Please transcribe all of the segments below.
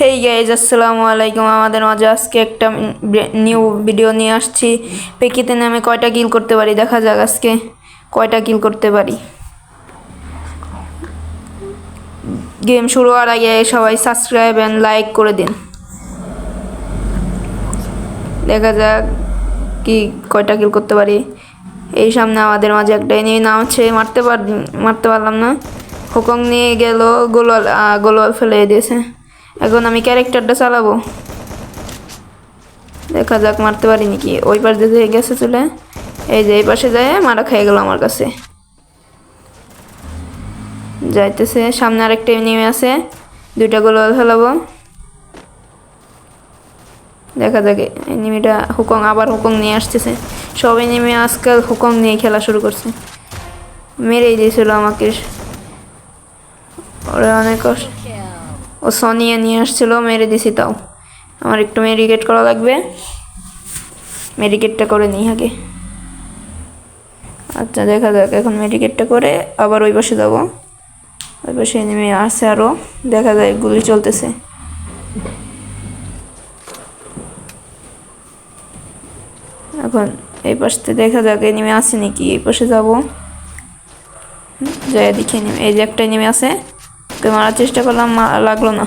Hey guys আসসালামু আলাইকুম। আমাদের মাঝে আজকে একটা নিউ ভিডিও নিয়ে আসছি। পেকিতে নামে কয়টা কিল করতে পারি? দেখা যাক আজকে কয়টা কিল করতে পারি। গেম শুরু হওয়ার আগে সবাই সাবস্ক্রাইব অ্যান্ড লাইক করে দিন। দেখা যাক কি কয়টা কিল করতে পারি। এই সামনে আমাদের মাঝে একটা এনিমি নাম হচ্ছে মারতে পার মারতে পারলাম না। হুকং নিয়ে গেল গোলওয়াল আহ, গোলওয়াল ফেলে দিয়েছে। এখন আমি ক্যারেক্টারটা চালাবো। দেখা যাক, মারতে পারি নাকি। ওই পাশ দিয়ে গেছে চলে। এই যে এই পাশে যায়, মারা খেয়ে গেল আমার কাছে। যাইতেছে, সামনে আরেকটা নেমে আছে। দুইটা গোলওয়াল ফেলাবো। দেখা যাক এনিমিটা হুকং, আবার হুকং নিয়ে আসতেছে। সব এনিমি আজকাল হুকং নিয়ে খেলা শুরু করছে। মেরেই দিয়েছিল আমাকে। ওরা অনেক কষ্ট ও সনিয়া নিয়ে আসছিল, মেরে দিছি তাও। আমার একটু মেডিকেট করা লাগবে। মেডিকেটটা করে নিই আগে। আচ্ছা দেখা যাক, এখন মেডিকেটটা করে আবার ওই পাশে যাব। ওই পাশে নেমে আসছে আরও দেখা যায় গুলি চলতেছে। এখন এই পাশতে দেখা যাক নেমে আসে নাকি? এই পাশে যাব। যাই দেখে নেমে এই যে একটা নেমে আছে। ওকে মারার চেষ্টা করলাম লাগল না।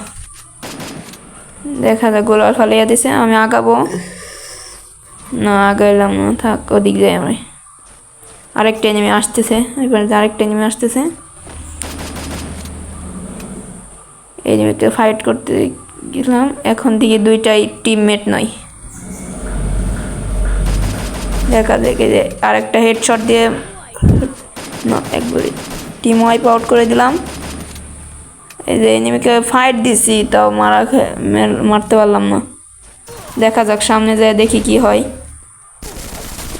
দেখা যাক, গোলার ফালিয়ে দিছে, আমি আগাবো। না, আগাইলাম না, থাক, ওদিক যাই আমি আরেকটা নেমে আসতেছে, এবার আরেকটা নেমে আসতেছে। এই নেমেকে ফাইট করতে গেলাম, এখন দিকে দুইটাই টিমমেট নয় দেখা দেখে যে আরেকটা হেডশট দিয়ে, না একবারে টিম ওয়াইপ আউট করে দিলাম। এই যে এনিমিকে ফাইট দিছি, তাও মারা মারতে পারলাম না। দেখা যাক, সামনে যায় দেখি কি হয়।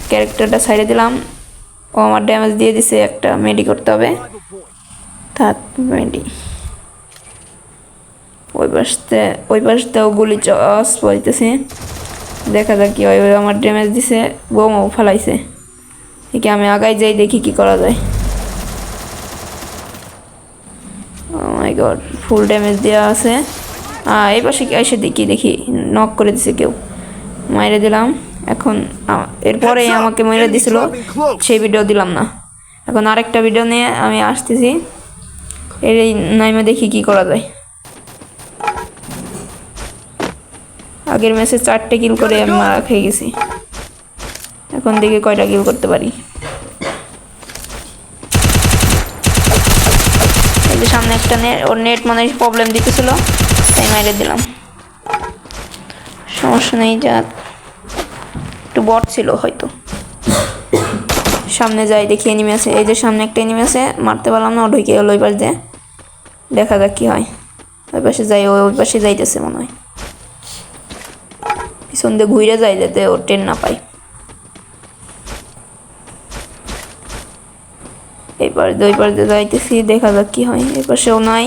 ক্যারেক্টারটা ছাইড়ে দিলাম। ও আমার ড্যামেজ দিয়ে দিছে, একটা মেডি করতে হবে। থাক মেডি ওই পাশতে, ওই পাশতেও গুলি চস পড়িতেছে দেখা যাক কি হয় আমার ড্যামেজ দিছে, বোমও ফেলাইছে। ঠিক আমি আগাই যাই, দেখি কি করা যায়। মাই গড ফুল ড্যামেজ দেওয়া আছে। এই পাশে কি এসে দেখি দেখি নক করে দিছে কেউ। মাইরে দিলাম এখন এরপরে আমাকে মেরে দিছিল সেই ভিডিও দিলাম না। এখন আরেকটা ভিডিও নিয়ে আমি আসতেছি। এর এই নাইমে দেখি কি করা যায়। আগের ম্যাচে চারটে কিল করে আমি মারা খেয়ে গেছি। এখন দেখি কয়টা কিল করতে পারি। যে সামনে একটা নেট ওর নেট মানে প্রবলেম দিতেছিল, তাই মাইরে দিলাম। সমস্যা নেই, যা একটু বট ছিল হয়তো। সামনে যাই, দেখি এনিমি আছে। এই যে সামনে একটা এনিমি আছে, মারতে পারলাম না, ও ঢুকে গেল ওই পাশ দিয়ে। দেখা যাক কি হয়। ওই পাশে যাই ওই পাশে যাইতেছে মনে হয়। পিছন দিয়ে ঘুরে যাই, যাতে ও ট্রেন না পায়। এই দুই দিয়ে যাইতেছি দেখা যাক কি হয়। এই পাশেও নাই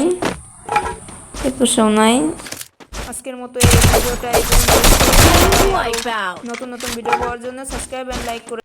এই পাশেও নাই আজকের মতো এই ভিডিওটা। নতুন নতুন ভিডিও পাওয়ার জন্য সাবস্ক্রাইব এন্ড লাইক করে